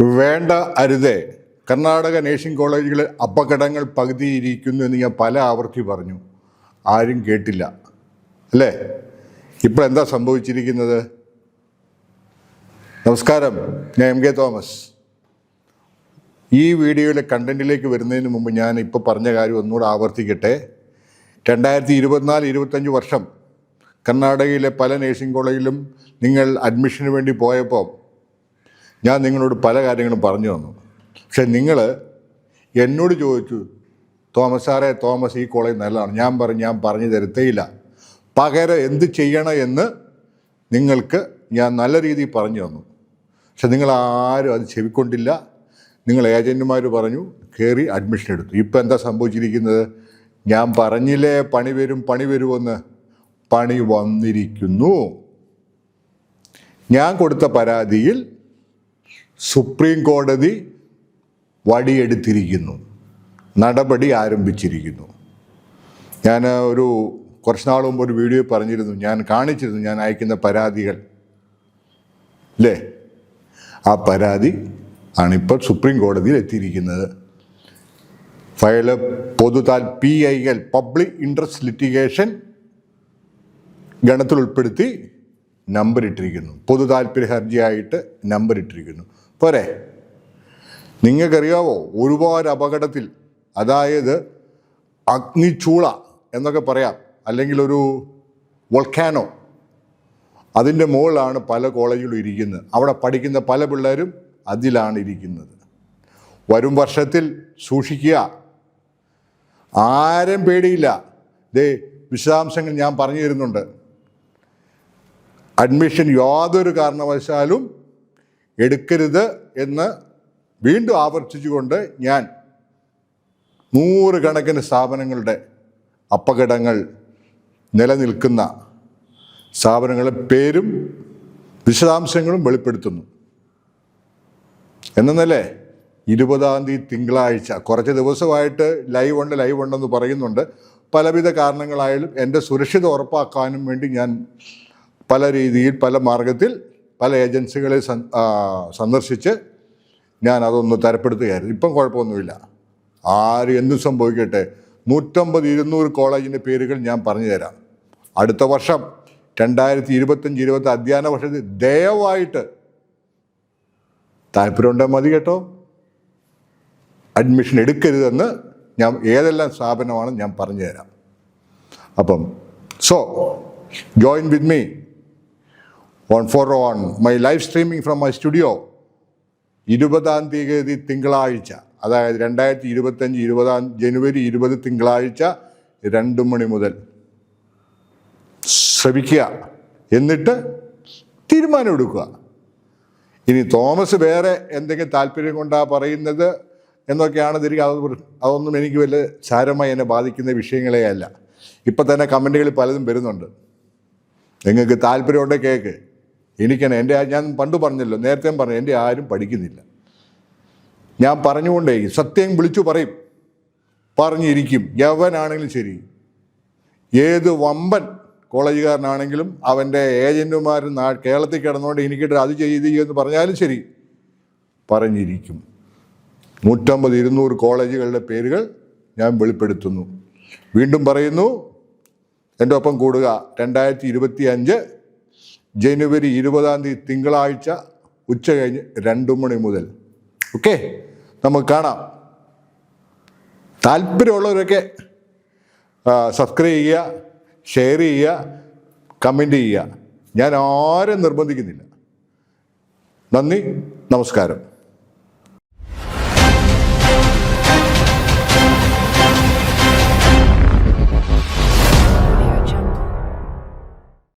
വേണ്ട അരുതേ. കർണാടക നേഴ്സിംഗ് കോളേജുകളിൽ അപകടങ്ങൾ പകുതിയിരിക്കുന്നു എന്ന് ഞാൻ പല ആവർത്തി പറഞ്ഞു. ആരും കേട്ടില്ല. അല്ലേ? ഇപ്പോൾ എന്താ സംഭവിച്ചിരിക്കുന്നത്? നമസ്കാരം. ഞാൻ എം കെ തോമസ്. ഈ വീഡിയോയിലെ കണ്ടന്റിലേക്ക് വരുന്നതിന് മുമ്പ് ഞാൻ ഇപ്പോൾ പറഞ്ഞ കാര്യം ഒന്നുകൂടെ ആവർത്തിക്കട്ടെ. രണ്ടായിരത്തി ഇരുപത്തിനാല് ഇരുപത്തഞ്ച് വർഷം കർണാടകയിലെ പല നേഴ്സിംഗ് കോളേജിലും നിങ്ങൾ അഡ്മിഷന് വേണ്ടി പോയപ്പോൾ ഞാൻ നിങ്ങളോട് പല കാര്യങ്ങളും പറഞ്ഞു തന്നു. പക്ഷെ നിങ്ങൾ എന്നോട് ചോദിച്ചു തോമസ് സാറേ തോമസ് ഈ കോളേജ് നല്ലതാണ്. ഞാൻ പറഞ്ഞു ഞാൻ പറഞ്ഞു തരത്തേയില്ല. പകരം എന്ത് ചെയ്യണം എന്ന് നിങ്ങൾക്ക് ഞാൻ നല്ല രീതിയിൽ പറഞ്ഞു തന്നു. പക്ഷെ നിങ്ങൾ ആരും അത് ചെവിക്കൊണ്ടില്ല. നിങ്ങൾ ഏജന്റുമാർ പറഞ്ഞു കയറി അഡ്മിഷൻ എടുത്തു. ഇപ്പം എന്താ സംഭവിച്ചിരിക്കുന്നത്? ഞാൻ പറഞ്ഞില്ലേ പണി വരും പണി വരുമെന്ന്? പണി വന്നിരിക്കുന്നു. ഞാൻ കൊടുത്ത പരാതിയിൽ സുപ്രീം കോടതി വടിയെടുത്തിരിക്കുന്നു. നടപടി ആരംഭിച്ചിരിക്കുന്നു. ഞാൻ ഒരു കുറച്ച് നാൾ മുമ്പ് ഒരു വീഡിയോ പറഞ്ഞിരുന്നു. ഞാൻ കാണിച്ചിരുന്നു. ഞാൻ അയക്കുന്ന പരാതികൾ. അല്ലേ ആ പരാതി ആണിപ്പോൾ സുപ്രീം കോടതിയിൽ എത്തിയിരിക്കുന്നത്. ഫയൽ പൊതു താൽ P I L public interest litigation ഗണത്തിൽ ഉൾപ്പെടുത്തി നമ്പർ ഇട്ടിരിക്കുന്നു. പൊതു താല്പര്യ ഹർജിയായിട്ട് നമ്പർ ഇട്ടിരിക്കുന്നു. പോരെ. നിങ്ങൾക്കറിയാവോ ഒരുപാട് അപകടത്തിൽ അതായത് അഗ്നിചൂള എന്നൊക്കെ പറയാം അല്ലെങ്കിൽ ഒരു വോൾക്കാനോ അതിന്റെ മുകളിലാണ് പല കോളേജുകളും ഇരിക്കുന്നത്. അവിടെ പഠിക്കുന്ന പല പിള്ളേരും അതിലാണ് ഇരിക്കുന്നത്. വരും വർഷത്തിൽ സൂക്ഷിക്കുക. ആരും പേടിയില്ല. ദേ വിശദാംശങ്ങൾ ഞാൻ പറഞ്ഞു തരുന്നുണ്ട് അഡ്മിഷൻ യാതൊരു കാരണവശാലും എടുക്കരുത് എന്ന് വീണ്ടും ആവർത്തിച്ചുകൊണ്ട് ഞാൻ നൂറുകണക്കിന് സ്ഥാപനങ്ങളുടെ അപകടങ്ങൾ നിലനിൽക്കുന്ന സ്ഥാപനങ്ങളുടെ പേരും വിശദാംശങ്ങളും വെളിപ്പെടുത്തുന്നു. എന്നല്ലേ ഇരുപതാം തീയതി തിങ്കളാഴ്ച കുറച്ച് ദിവസമായിട്ട് ലൈവ് ഉണ്ട് ലൈവ് ഉണ്ടെന്ന് പറയുന്നുണ്ട്. പലവിധ കാരണങ്ങളായാലും എന്റെ സുരക്ഷിത ഉറപ്പാക്കാനും വേണ്ടി ഞാൻ പല രീതിയിൽ പല മാർഗത്തിൽ പല ഏജൻസികളെ സന്ദർശിച്ച് ഞാൻ അതൊന്ന് തരപ്പെടുത്തുകയായിരുന്നു. ഇപ്പം കുഴപ്പമൊന്നുമില്ല. ആര് എന്തും സംഭവിക്കട്ടെ. നൂറ്റമ്പത് ഇരുന്നൂറ് കോളേജിന്റെ പേരുകൾ ഞാൻ പറഞ്ഞു തരാം. അടുത്ത വർഷം രണ്ടായിരത്തി ഇരുപത്തഞ്ച് ഇരുപത്തി അധ്യയന വർഷത്തിൽ ദയവായിട്ട് താല്പര്യമുണ്ടെങ്കിൽ മതി കേട്ടോ. അഡ്മിഷൻ എടുക്കരുതെന്ന് ഞാൻ ഏതെല്ലാം സ്ഥാപനമാണ് ഞാൻ പറഞ്ഞു തരാം. അപ്പം so join with me on for on my live streaming from my studio ഇരുപതാം തീയതി തിങ്കളാഴ്ച. അതായത് രണ്ടായിരത്തി ഇരുപത്തഞ്ച് ഇരുപതാം ജനുവരി ഇരുപത് തിങ്കളാഴ്ച രണ്ട് മണി മുതൽ. ശ്രമിക്കുക. എന്നിട്ട് തീരുമാനമെടുക്കുക. ഇനി തോമസ് വേറെ എന്തെങ്കിലും താല്പര്യം കൊണ്ടാണ് പറയുന്നത് എന്നൊക്കെയാണ് തിരികെ അത് അതൊന്നും എനിക്ക് വലിയ സാരമായി എന്നെ ബാധിക്കുന്ന വിഷയങ്ങളേ അല്ല ഇപ്പം തന്നെ കമന്റുകളിൽ പലതും വരുന്നുണ്ട്. നിങ്ങൾക്ക് താല്പര്യമുണ്ടെങ്കിൽ കേൾക്ക് എനിക്കാണ് എന്റെ ഞാൻ പണ്ട് പറഞ്ഞല്ലോ നേരത്തെയും പറഞ്ഞു എന്റെ ആരും പഠിക്കുന്നില്ല. ഞാൻ പറഞ്ഞുകൊണ്ടേ സത്യം വിളിച്ചു പറയും. പറഞ്ഞിരിക്കും യവനാണെങ്കിലും ശരി. ഏത് വമ്പൻ കോളേജുകാരനാണെങ്കിലും അവന്റെ ഏജന്റുമാർ നാ കേരളത്തിൽ കിടന്നുകൊണ്ട് എനിക്കിട്ട് അത് ചെയ്ത് എന്ന് പറഞ്ഞാലും ശരി. പറഞ്ഞിരിക്കും. നൂറ്റമ്പത് ഇരുന്നൂറ് കോളേജുകളുടെ പേരുകൾ ഞാൻ വെളിപ്പെടുത്തുന്നു. വീണ്ടും പറയുന്നു എന്റെ ഒപ്പം കൂടുക. രണ്ടായിരത്തി ഇരുപത്തി അഞ്ച് ജനുവരി ഇരുപതാം തീയതി തിങ്കളാഴ്ച ഉച്ച കഴിഞ്ഞ് രണ്ടു മണി മുതൽ. ഓക്കെ? നമുക്ക് കാണാം. താല്പര്യമുള്ളവരൊക്കെ സബ്സ്ക്രൈബ് ചെയ്യുക ഷെയർ ചെയ്യുക കമന്റ് ചെയ്യുക. ഞാൻ ആരും നിർബന്ധിക്കുന്നില്ല. നന്ദി നമസ്കാരം.